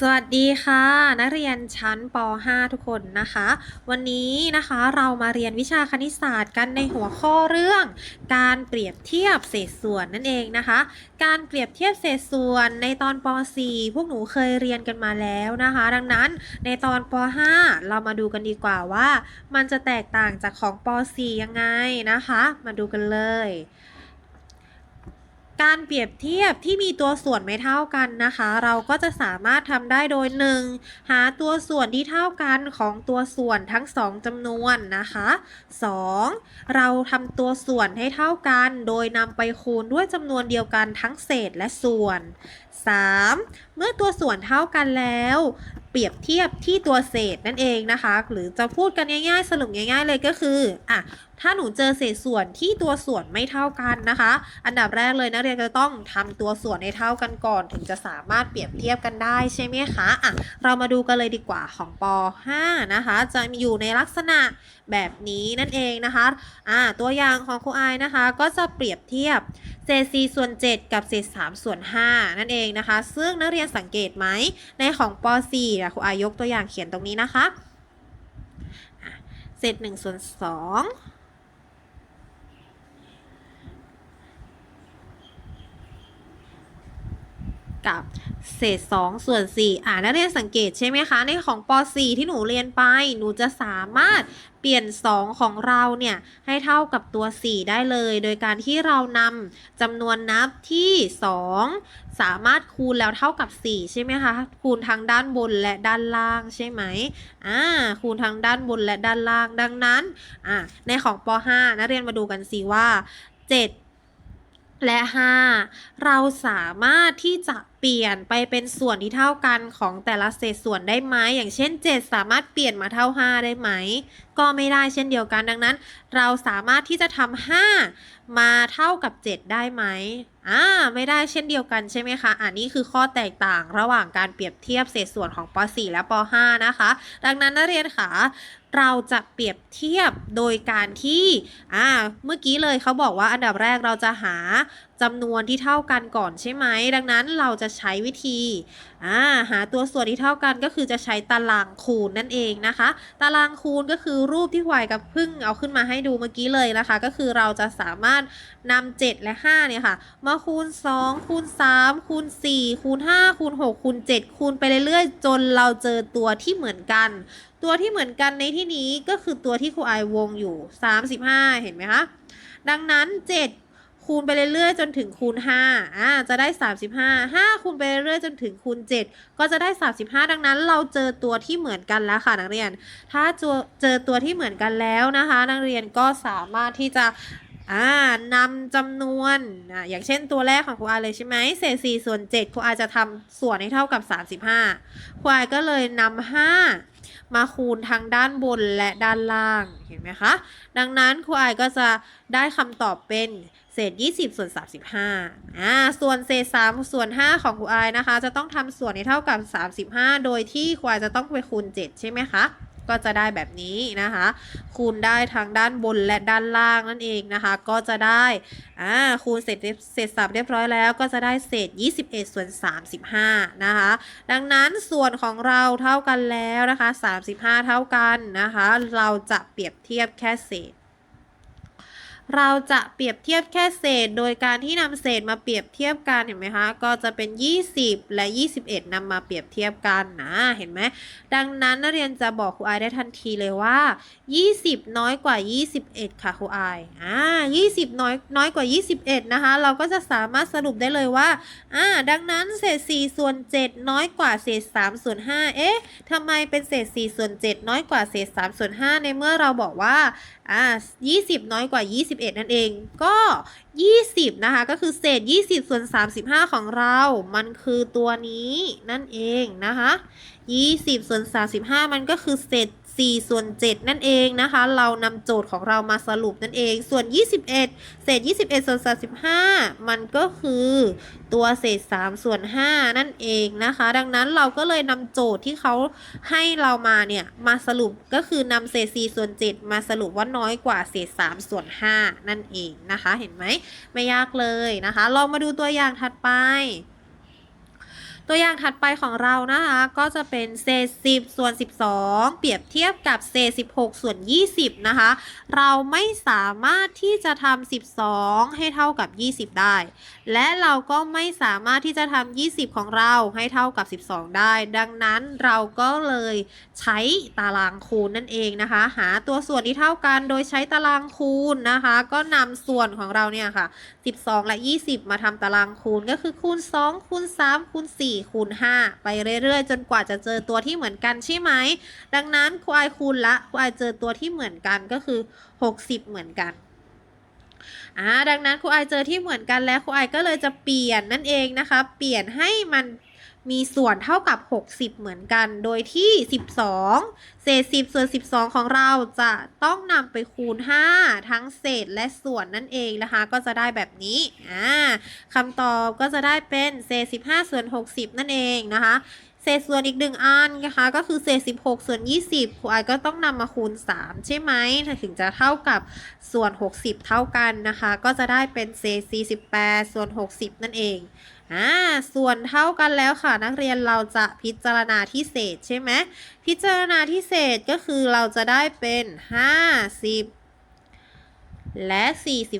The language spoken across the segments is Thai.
สวัสดีค่ะ นักเรียนชั้นป .5 ทุกคนนะคะ วันนี้นะคะเรามาเรียนวิชาคณิตศาสตร์กันในหัวข้อเรื่อง การเปรียบเทียบเศษส่วนนั่นเองนะคะ การเปรียบเทียบเศษส่วนในตอนป .4 พวกหนูเคยเรียนกันมาแล้วนะคะ ดังนั้นในตอนป .5 เรามาดูกันดีกว่าว่า มันจะแตกต่างจากของป .4 ยังไงนะคะ มาดูกันเลย การเปรียบเทียบที่มีตัวส่วนไม่เท่ากันนะคะ เราก็จะสามารถทำได้โดย 1. หาตัวส่วนที่เท่ากันของตัวส่วนทั้งสองจำนวนนะคะ 2. เราทำตัวส่วนให้เท่ากัน โดยนำไปคูณด้วยจำนวนเดียวกันทั้งเศษและส่วน 3. เมื่อตัวส่วนเท่ากันแล้ว เปรียบเทียบที่ตัวเศษนั่นเองนะคะ หรือจะพูดกันง่าย ๆ สรุปง่าย ๆ เลยก็คืออะ ถ้าหนูเจอเศษส่วนที่ตัวส่วนไม่เท่ากันนะคะ อันดับแรกเลยนักเรียนจะต้องทำตัวส่วนให้เท่ากันก่อน ถึงจะสามารถเปรียบเทียบกันได้ใช่ไหมคะอะเรามาดูกันเลยดีกว่าของป .5 นะคะ จะอยู่ในลักษณะแบบนี้นั่นเองนะคะอ่าตัวอย่างของครูอายนะคะ ก็จะเปรียบเทียบเศษ4ส่วน 7 กับเศษ3ส่วน 5 นั่นเองนะคะ ซึ่งนักเรียนสังเกตไหมในของป .4 อะครูอายยกตัวอย่างเขียนตรงนี้นะคะอะเศษ1ส่วน2 กับเศษ 2 ส่วน 4 อ่านักเรียนสังเกตใช่ไหมคะ ในของป .4 ที่หนูเรียนไป หนูจะสามารถเปลี่ยน 2 ของเราเนี่ย ให้เท่ากับตัว 4 ได้เลย โดยการที่เรานำจำนวนนับที่ 2 สามารถคูณแล้วเท่ากับ 4 ใช่ไหมคะ คูณทั้งด้านบนและด้านล่างใช่ไหมอ่า คูณทั้งด้านบนและด้านล่าง ดังนั้น อ่า ในของป .5 นักเรียนมาดูกันสิว่า 7 และ 5 เราสามารถที่จะเปลี่ยนไปเป็นส่วนที่เท่ากันของแต่ละเศษส่วนได้ไหม อย่างเช่น 7 สามารถเปลี่ยนมาเท่า 5 ได้ไหม ก็ไม่ได้เช่นเดียวกันดังนั้น เราสามารถที่จะทำ5มาเท่ากับ 7 ได้ไหมอ่าไม่ได้เช่นเดียวกันใช่ไหมคะอันนี้คือข้อแตกต่างระหว่างการเปรียบเทียบเศษส่วนของป .4 และป .5 นะคะ ดังนั้นนักเรียนค่ะ เราจะเปรียบเทียบโดยการที่อ่าเมื่อกี้เลยเขาบอกว่าอันดับแรกเราจะหาจำนวนที่เท่ากันก่อนใช่ไหม ดังนั้นเราจะใช้วิธีอ่าหาตัวส่วนที่เท่ากันก็คือจะใช้ตารางคูณนั่นเองนะคะ ตารางคูณก็คือรูปที่หวายกับพึ่งเอาขึ้นมาให้ดูเมื่อกี้เลยนะคะ ก็คือเราจะสามารถนำ7และ 5 เนี่ยค่ะ มาคูณ 2 คูณ 3 คูณ 4 คูณ 5 คูณ 6 คูณ 7 คูณไปเรื่อยๆ จนเราเจอตัวที่เหมือนกัน ตัวที่เหมือนกันในที่นี้ก็คือตัวที่ครูไอวงอยู่ 35 เห็นไหมคะ ดังนั้น 7 คูณไปเรื่อยๆ จนถึงคูณ5อ่าจะได้ 35 5 คูณไปเรื่อยๆ จนถึงคูณ 7 ก็จะได้ 35 ดังนั้น เราเจอตัวที่เหมือนกันแล้วค่ะนักเรียน ถ้าเจอเจอตัวที่เหมือนกันแล้วนะคะ นักเรียนก็สามารถที่จะอ่านำจำนวนอ่าอย่างเช่นตัวแรกของครูอาเลยใช่ไหมเศษ4ส่วน7ครูอาจะทำส่วนให้เท่ากับ 35ครูอาก็เลยนำ5 มาคูณทั้งด้านบนและด้านล่างเห็นไหมคะ ดังนั้นครูไอก็จะได้คำตอบเป็นเศษ 20 ส่วน 35อ่าส่วนเศษ 3 ส่วน 5 ของครูไอนะคะ จะต้องทำส่วนให้เท่ากับ 35 โดยที่ครูไอจะต้องไปคูณ 7 ใช่ไหมคะ ก็จะได้แบบนี้นะคะ คูณได้ทั้งด้านบนและด้านล่างนั่นเองนะคะ ก็จะได้อ่าคูณเสร็จเรียบเสร็จสับเรียบร้อยแล้ว ก็จะได้เศษ 21 ส่วน 35 นะคะ ดังนั้นส่วนของเราเท่ากันแล้วนะคะ 35 เท่ากันนะคะ เราจะเปรียบเทียบแค่เศษ เราจะเปรียบเทียบแค่เศษ โดยการที่นำเศษมาเปรียบเทียบกันเห็นไหมคะก็จะเป็น 20 และ 21นำมาเปรียบเทียบกันนะเห็นไหมดังนั้นนักเรียนจะบอกครูอได้ทันทีเลยว่า 20 น้อยกว่า 21 ค่ะครูอายอ่า20 น้อยน้อยกว่า 21 นะคะ เราก็จะสามารถสรุปได้เลยว่าอ่าดังนั้นเศษ 4 ส่วน 7 น้อยกว่าเศษ 3 ส่วน 5 เอ๊ะทำไมเป็นเศษ 4 ส่วน 7 น้อยกว่าเศษ 3 ส่วน 5 ในเมื่อเราบอกว่าอ่า20 น้อยกว่า21 นั่นเอง ก็ 20 นะคะ ก็คือเศษ 20 ส่วน 35 ของเรา มันคือตัวนี้นั่นเองนะคะ 20 ส่วน 35 มันก็คือเศษ 4 ส่วน 7 นั่นเองนะคะ เรานำโจทย์ของเรามาสรุปนั่นเอง ส่วน 21 เศษ 21 ส่วน 35 มันก็คือตัวเศษ 3 ส่วน 5 นั่นเองนะคะ ดังนั้นเราก็เลยนำโจทย์ที่เขาให้เรามาเนี่ยมาสรุปก็คือนำเศษ 4 ส่วน 7 มาสรุปว่าน้อยกว่าเศษ 3 ส่วน 5 นั่นเองนะคะ เห็นไหมไม่ยากเลยนะคะ ลองมาดูตัวอย่างถัดไป ตัวอย่างถัดไปของเรานะคะ ก็จะเป็นเศษ 10 ส่วน 12 เปรียบเทียบกับเศษ 16 ส่วน 20 นะคะ เราไม่สามารถที่จะทำ12 ให้เท่ากับ 20 ได้ และเราก็ไม่สามารถที่จะทำ20 ของเราให้เท่ากับ 12 ได้ ดังนั้นเราก็เลยใช้ตารางคูณนั่นเองนะคะ หาตัวส่วนที่เท่ากันโดยใช้ตารางคูณนะคะ ก็นำส่วนของเราเนี่ยค่ะ 12 และ 20 มาทำตารางคูณก็คือคูณ 2 คูณ 3 คูณ 4คูณ5ไปเรื่อยๆ จนกว่าจะเจอตัวที่เหมือนกันใช่ไหม ดังนั้นครูอายคูณละครูอายเจอตัวที่เหมือนกันก็คือ 60 เหมือนกันอ่าดังนั้นครูไอเจอที่เหมือนกันแล้วครูไอก็เลยจะเปลี่ยนนั่นเองนะคะ เปลี่ยนให้มัน มีส่วนเท่ากับ 60 เหมือนกัน โดยที่ 12 เศษ 10 ส่วน 12 ของเราจะต้องนำไปคูณ 5 ทั้งเศษและส่วนนั่นเองนะคะ ก็จะได้แบบนี้อ่าคำตอบก็จะได้เป็นเศษ 15 ส่วน 60 นั่นเองนะคะเศษส่วนอีกหนึ่งอันนะคะก็คือเศษ 16 ส่วน 20ครูอก็ต้องนำมาคูณ 3 ใช่ไหมถึงจะเท่ากับส่วน 60 เท่ากันนะคะ ก็จะได้เป็นเศษ 48 ส่วน 60 นั่นเอง อ่าส่วนเท่ากันแล้วค่ะ นักเรียนเราจะพิจารณาที่เศษใช่ไหมพิจารณาที่เศษก็คือเราจะได้เป็น 50และ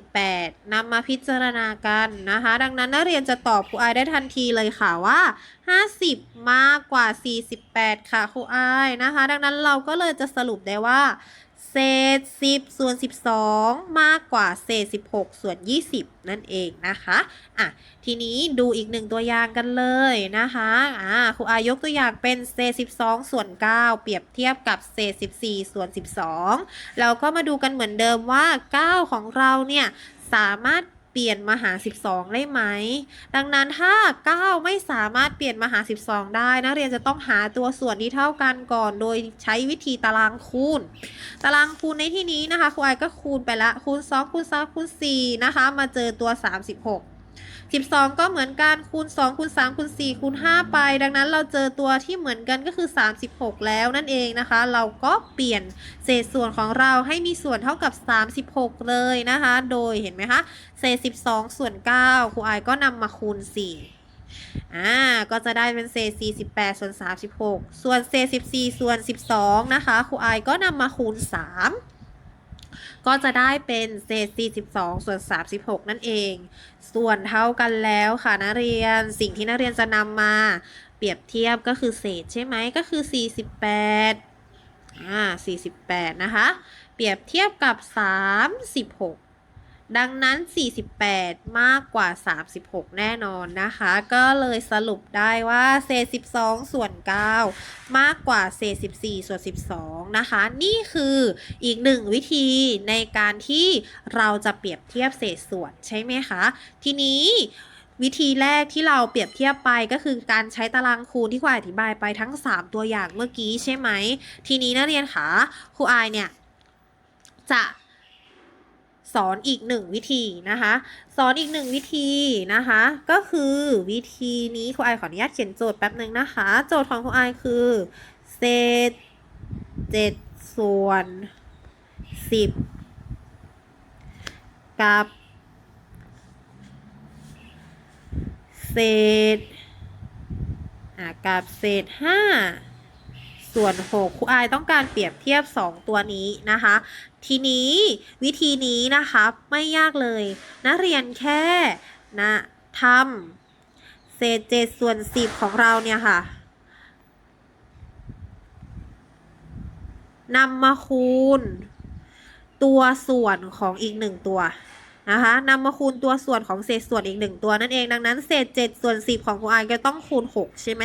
48นำมาพิจารณากันนะคะ ดังนั้นนักเรียนจะตอบครูอายได้ทันทีเลยค่ะว่า 50 มากกว่า 48 ค่ะครูอายนะคะ ดังนั้นเราก็เลยจะสรุปได้ว่า เศษ 10 ส่วน 12 มากกว่าเศษ 16 ส่วน 20 นั่นเองนะคะอะทีนี้ดูอีกหนึ่งตัวอย่างกันเลยนะคะอ่าครูอายกตัวอย่างเป็นเศษ 12 ส่วน 9 เปรียบเทียบกับเศษ 14 ส่วน 12 เราก็มาดูกันเหมือนเดิมว่า 9 ของเราเนี่ยสามารถ เปลี่ยนมาหา 12 ได้ไหม ดังนั้นถ้า 9 ไม่สามารถเปลี่ยนมาหา 12 ได้นักเรียนจะต้องหาตัวส่วนที่เท่ากันก่อน โดยใช้วิธีตารางคูณ ตารางคูณในที่นี้นะคะครูไอก็คูณไปละคูณ 2 คูณ 3 คูณ 4 นะคะ มาเจอตัว 36 12 ก็เหมือนกันคูณ2คูณ3คูณ4คูณ5ไป ดังนั้นเราเจอตัวที่เหมือนกันก็คือ 36 แล้วนั่นเองนะคะ เราก็เปลี่ยนเศษส่วนของเราให้มีส่วนเท่ากับ 36 เลยนะคะ โดยเห็นไหมคะเศษ 12 ส่วน9ครูไอก็นำมาคูณ 4อ่า ก็จะได้เป็นเศษ 48 ส่วน 36 ส่วนเศษ 14 ส่วน 12 นะคะ ครูไอก็นำมาคูณ 3 ก็จะได้เป็นเศษ 42 ส่วน 36 นั่นเอง ส่วนเท่ากันแล้วค่ะนักเรียนสิ่งที่นักเรียนจะนำมาเปรียบเทียบก็คือเศษใช่ไหมก็คือ 48อ่า48 นะคะ เปรียบเทียบกับ 36 ดังนั้น 48 มากกว่า 36 แน่นอนนะคะ ก็เลยสรุปได้ว่าเศษ 12 ส่วน 9 มากกว่าเศษ 14 ส่วน 12 นะคะ นี่คืออีกหนึ่งวิธีในการที่เราจะเปรียบเทียบเศษส่วนใช่ไหมคะ ทีนี้วิธีแรกที่เราเปรียบเทียบไปก็คือการใช้ตารางคูณที่ครูอธิบายไปทั้ง 3 ตัวอย่างเมื่อกี้ใช่ไหม ทีนี้นักเรียนคะครูอายเนี่ยจะ สอนอีกหนึ่งวิธีนะคะ สอนอีกหนึ่งวิธีนะคะ ก็คือวิธีนี้ครูอขออนุญาตเขียนโจทย์แป๊บหนึ่งนะคะ โจทย์ของครูอคือเศษเจ็ดส่วนสิบกับเศษอะกับเศษห้าส่วนหกครูอายต้องการเปรียบเทียบ 2 ตัวนี้นะคะ ทีนี้วิธีนี้นะคะไม่ยากเลย นักเรียนแค่นะทำเศษเจ็ดส่วนสิบของเราเนี่ยค่ะนำมาคูณ ตัวส่วนของอีกหนึ่งตัวนะคะนำมาคูณตัวส่วนของเศษส่วนอีกหนึ่งตัวนั่นเองดังนั้นเศษเจ็ดส่วนสิบของครูอายก็ต้องคูณหกใช่ไหม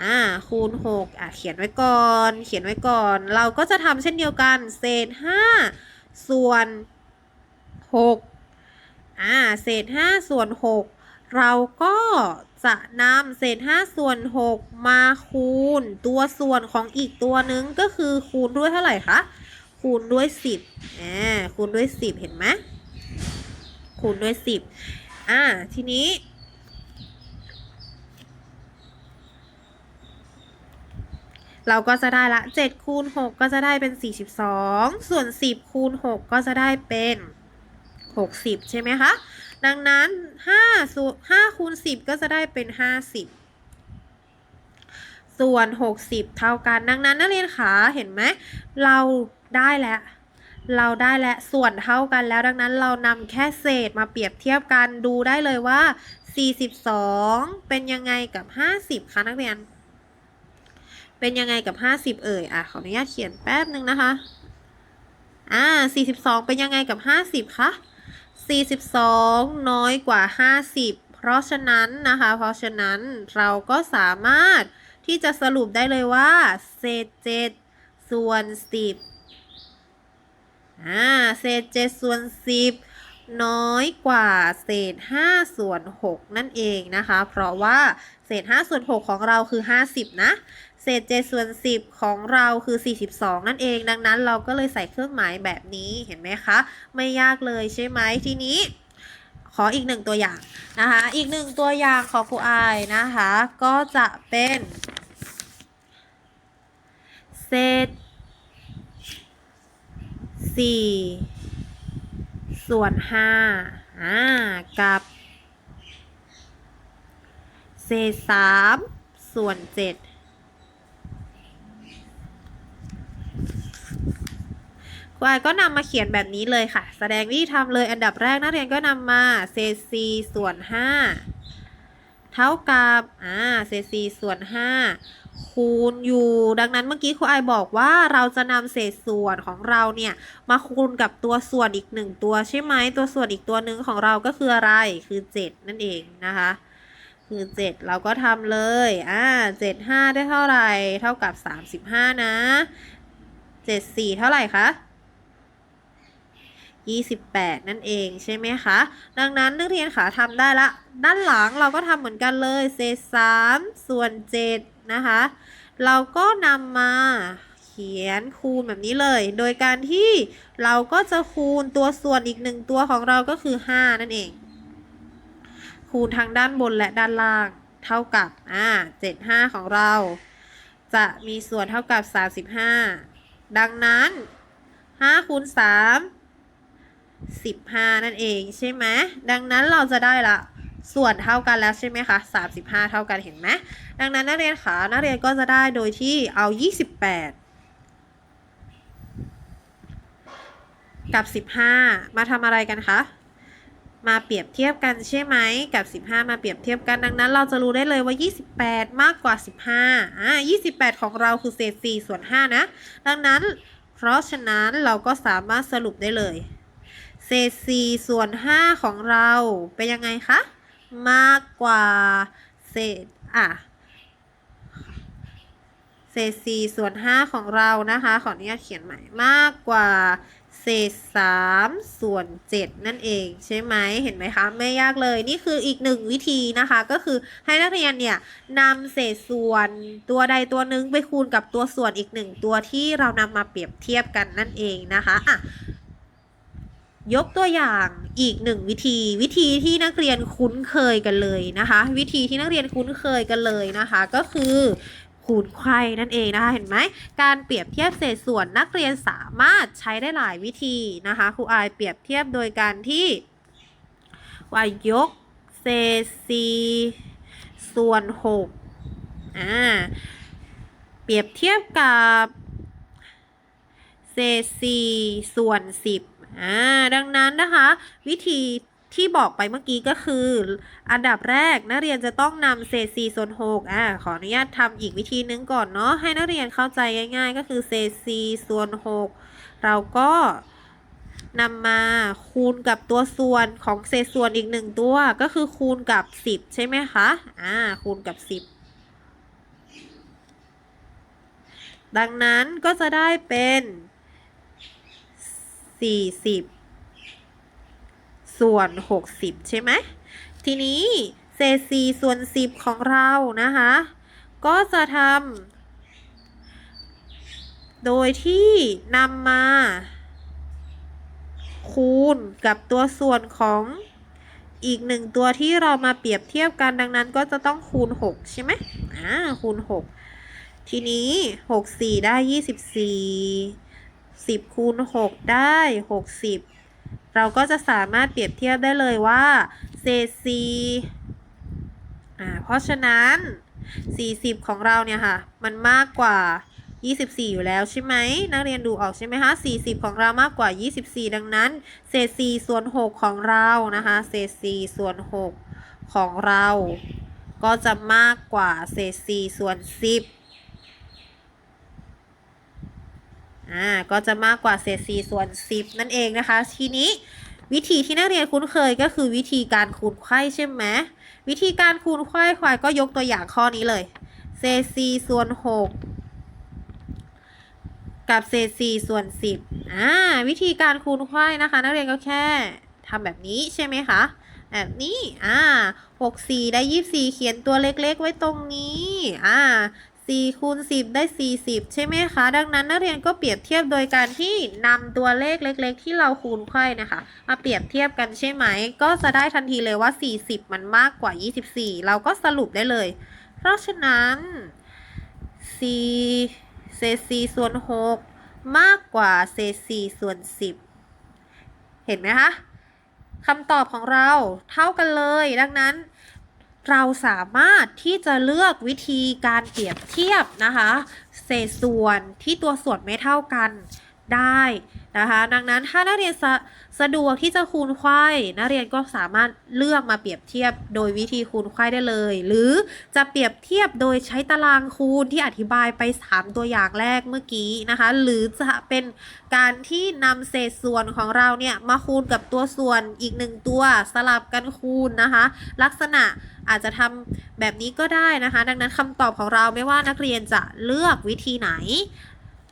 อ่าคูณ6อะเขียนไว้ก่อน เขียนไว้ก่อน เราก็จะทำเช่นเดียวกัน เศษ 5 ส่วน 6อ่าเศษ 5 ส่วน 6 เราก็จะนำเศษ 5 ส่วน 6 มาคูณ ตัวส่วนของอีกตัวนึงก็คือคูณด้วยเท่าไหร่คะ คูณด้วย 10อ่าคูณด้วย 10 เห็นไหมคูณด้วย 10อ่าทีนี้ เราก็จะได้ละ7คูณ6ก็จะได้เป็น 42 ส่วน 10คูณ6ก็จะได้เป็น 60 ใช่ไหมคะ ดังนั้น5ส่วน5คูณ10 ก็จะได้เป็น 50 ส่วน 60 เท่ากัน ดังนั้นนักเรียนขาเห็นไหมเราได้แล้วเราได้แล้วส่วนเท่ากันแล้วดังนั้นเรานำแค่เศษมาเปรียบเทียบกันดูได้เลยว่า 42 เป็นยังไงกับ 50 คะนักเรียน เป็นยังไงกับ 50 เอ่ย อะ ขออนุญาตเขียนแป๊บนึงนะคะ อ่า 42 เป็นยังไงกับ 50 คะ 42 น้อยกว่า 50 เพราะฉะนั้นนะคะ เพราะฉะนั้นเราก็สามารถที่จะสรุปได้เลยว่า เศษ 7 ส่วน 10 อ่า เศษ 7 ส่วน 10 น้อยกว่าเศษ 5 ส่วน 6 นั่นเองนะคะ เพราะว่าเศษ 5 ส่วน 6 ของเราคือ 50 นะ เศษ 7 ส่วน 10 ของเราคือ 42 นั่นเอง ดังนั้นเราก็เลยใส่เครื่องหมายแบบนี้เห็นไหมคะ ไม่ยากเลยใช่ไหมทีนี้ ขออีกหนึ่งตัวอย่างนะคะ อีกหนึ่งตัวอย่างของครูอายนะคะ ก็จะเป็น เศษ 4 ส่วน5อ่ากับ เศษ 3 ส่วน 7 ครูอาก็นำมาเขียนแบบนี้เลยค่ะ แสดงวิธีทำเลยอันดับแรกนักเรียนก็นำมาเศษ4ส่วน 5 เท่ากับอ่าเศษ4ส่วน 5 คูณอยู่ ดังนั้นเมื่อกี้ครูอบอกว่าเราจะนำเศษส่วนของเราเนี่ยมาคูณกับตัวส่วนอีกหนึ่งตัวใช่ไหมตัวส่วนอีกตัวหนึ่งของเราก็คืออะไรคือ 7 นั่นเองนะคะคือ 7 เราก็ทำเลย อ่า7 5 ได้เท่าไหร่ เท่ากับ 35 นะ 7 4 เท่าไหร่คะ 28 นั่นเองใช่ไหมคะ ดังนั้นนักเรียนขาทำได้ละ ด้านหลังเราก็ทำเหมือนกันเลยเศษ3ส่วน7นะคะ เราก็นำมาเขียนคูณแบบนี้เลย โดยการที่เราก็จะคูณตัวส่วนอีกหนึ่งตัวของเราก็คือ 5 นั่นเอง คูณทางด้านบนและด้านล่างเท่ากับอ่า75 ของเรา จะมีส่วนเท่ากับ 35 ดังนั้น5คูณ3 15 นั่นเองใช่ไหมดังนั้นเราจะได้ละส่วนเท่ากันแล้วใช่ไหมคะ35 เท่ากันเห็นไหมดังนั้นนักเรียนขานักเรียนก็จะได้โดยที่เอา 28 กับ 15 มาทำอะไรกันคะมาเปรียบเทียบกันใช่ไหมกับ 15 มาเปรียบเทียบกันดังนั้น เราจะรู้ได้เลยว่า 28 มากกว่า 15อ่า28 ของเราคือเศษ4ส่วน5นะ ดังนั้น เพราะฉะนั้นเราก็สามารถสรุปได้เลย เศษ4ส่วน5ของเราเป็นยังไงคะ มากกว่าเศษอะเศษ4ส่วน5ของเรานะคะ ขออนุญาตเขียนใหม่มากกว่าเศษ3ส่วน7นั่นเองใช่ไหมเห็นไหมคะ ไม่ยากเลยนี่คืออีกหนึ่งวิธีนะคะ ก็คือให้นักเรียนเนี่ยนำเศษส่วนตัวใดตัวหนึ่งไปคูณกับตัวส่วนอีกหนึ่งตัวที่เรานำมาเปรียบเทียบกันนั่นเองนะคะอะ ยกตัวอย่างอีกหนึ่งวิธีวิธีที่นักเรียนคุ้นเคยกันเลยนะคะ วิธีที่นักเรียนคุ้นเคยกันเลยนะคะ ก็คือคูณไขว้นั่นเองนะคะเห็นไหมการเปรียบเทียบเศษส่วนนักเรียนสามารถใช้ได้หลายวิธีนะคะครูอายเปรียบเทียบโดยการที่ว่ายกเศษสี่ส่วนหกอ่าเปรียบเทียบกับเศษสี่ส่วนสิบ อ่าดังนั้นนะคะ วิธีที่บอกไปเมื่อกี้ก็คือ อันดับแรกนักเรียนจะต้องนำเศษ4ส่วน6อ่าขออนุญาตทำอีกวิธีนึงก่อนเนาะให้นักเรียนเข้าใจง่าย ๆ ก็คือเศษ4ส่วน6เราก็นำมาคูณกับตัวส่วนของเศษส่วนอีกหนึ่งตัวก็คือคูณกับ 10 ใช่ไหมคะอ่าคูณกับ 10 ดังนั้นก็จะได้เป็น 40ส่วน60ใช่ไหมทีนี้เศษ4ส่วน10ของเรานะคะ ก็จะทำโดยที่นำมาคูณกับตัวส่วนของอีกหนึ่งตัวที่เรามาเปรียบเทียบกันดังนั้นก็จะต้องคูณ 6 ใช่ไหมอ่าคูณ 6 ทีนี้ 6 4 ได้ 24 10คูณ6ได้ 60 เราก็จะสามารถเปรียบเทียบได้เลยว่าเศษ4อ่าเพราะฉะนั้น 40 ของเราเนี่ยค่ะ มันมากกว่า 24 อยู่แล้วใช่ไหมนักเรียนดูออกใช่ไหมคะ 40 ของเรามากกว่า 24 ดังนั้น เศษ 4 ส่วน 6 ของเรานะคะ เศษ 4 ส่วน 6 ของเรา ก็จะมากกว่าเศษ 4 ส่วน 10 อ่าก็จะมากกว่าเศษ4ส่วน 10 นั่นเองนะคะ ทีนี้วิธีที่นักเรียนคุ้นเคยก็คือวิธีการคูณไข่ใช่ไหมวิธีการคูณไข่ควายก็ยกตัวอย่างข้อนี้เลยเศษ4ส่วน 6 กับเศษ4ส่วน 10อ่าวิธีการคูณไข่นะคะ นักเรียนก็แค่ทำแบบนี้ใช่ไหมคะแบบนี้ อ่า6 4ได้24เขียนตัวเล็กๆ ไว้ตรงนี้ อ่า 4คูณ10 ได้ 40 ใช่ไหมคะ ดังนั้นนักเรียนก็เปรียบเทียบโดยการที่นำตัวเลขเล็ก ๆ ที่เราคูณไข่นะคะ มาเปรียบเทียบกันใช่ไหม ก็จะได้ทันทีเลยว่า 40 มันมากกว่า 24 เราก็สรุปได้เลย เพราะฉะนั้น4เศษ4ส่วน 6 มากกว่าเศษ4ส่วน 10 เห็นไหมคะคำตอบของเราเท่ากันเลย ดังนั้น เราสามารถที่จะเลือกวิธีการเปรียบเทียบนะคะเศษส่วนที่ตัวส่วนไม่เท่ากันได้นะคะดังนั้นถ้านักเรียนสะสะดวกที่จะคูณไข่นักเรียนก็สามารถเลือกมาเปรียบเทียบโดยวิธีคูณไข่ได้เลย หรือจะเปรียบเทียบโดยใช้ตารางคูณที่อธิบายไป 3 ตัวอย่างแรกเมื่อกี้นะคะหรือจะเป็นการที่นำเศษส่วนของเราเนี่ยมาคูณกับตัวส่วนอีกหนึ่งตัวสลับกันคูณนะคะลักษณะ อาจจะทำแบบนี้ก็ได้นะคะ ดังนั้นคำตอบของเราไม่ว่านักเรียนจะเลือกวิธีไหน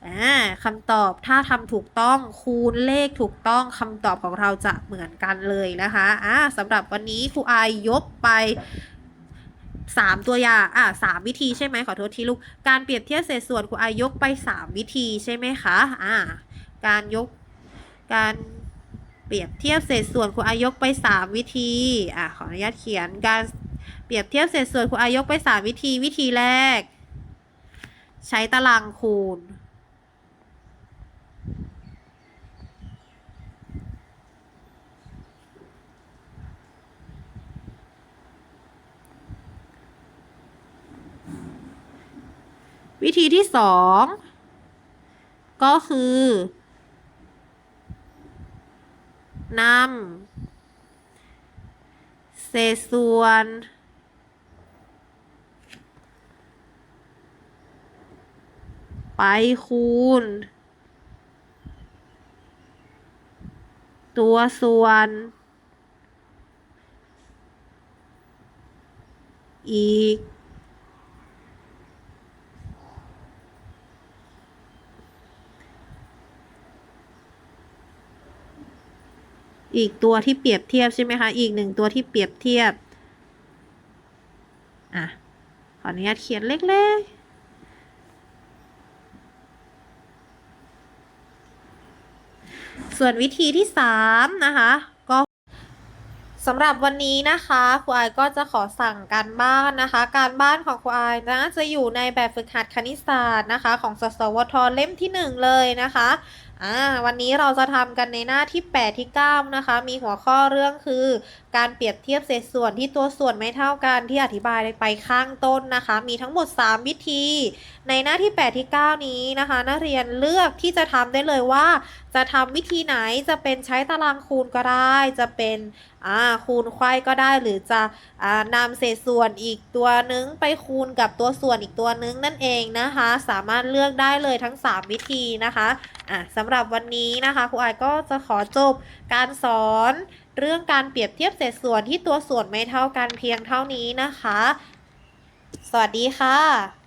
อ่าคำตอบถ้าทำถูกต้องคูณเลขถูกต้องคำตอบของเราจะเหมือนกันเลยนะคะอ่าสำหรับวันนี้ครูอายยกไป3ตัวอย่างอะสามวิธีใช่ไหมขอโทษทีลูก การเปรียบเทียบเศษส่วนครูอายยกไป3วิธีใช่ไหมคะอ่าการยกการเปรียบเทียบเศษส่วนครูอายกไป3วิธีอะขออนุญาตเขียนการ เปรียบเทียบเศษส่วนครูอายกไป3วิธีวิธีแรก ใช้ตารางคูณ วิธีที่สองก็คือนำ เศษส่วน ไปคูณ ตัวส่วน อีก อีกตัวที่เปรียบเทียบใช่ไหมคะ อีกหนึ่งตัวที่เปรียบเทียบ อะ ขออนุญาตเขียนเล็กๆส่วนวิธีที่สามนะคะ ก็สำหรับวันนี้นะคะครูอายก็จะขอสั่งการบ้านนะคะ การบ้านของครูอายนะจะอยู่ในแบบฝึกหัดคณิตศาสตร์นะคะ ของสสวทเล่มที่หนึ่งเลยนะคะ อ่าวันนี้เราจะทำกันในหน้าที่ 8 ที่ 9 นะคะ มีหัวข้อเรื่องคือ การเปรียบเทียบเศษส่วนที่ตัวส่วนไม่เท่ากันที่อธิบายไปข้างต้นนะคะ มีทั้งหมด 3 วิธี ในหน้าที่ 8 ที่ 9 นี้นะคะ นักเรียนเลือกที่จะทำได้เลยว่า จะทำวิธีไหนจะเป็นใช้ตารางคูณก็ได้ จะเป็นอ่าคูณไขว้ก็ได้หรือจะอ่านำเศษส่วนอีกตัวนึงไปคูณกับตัวส่วนอีกตัวนึงนั่นเองนะคะ สามารถเลือกได้เลยทั้ง 3 วิธีนะคะ อะสำหรับวันนี้นะคะครูอายก็จะขอจบการสอนเรื่องการเปรียบเทียบเศษส่วนที่ตัวส่วนไม่เท่ากันเพียงเท่านี้นะคะ สวัสดีค่ะ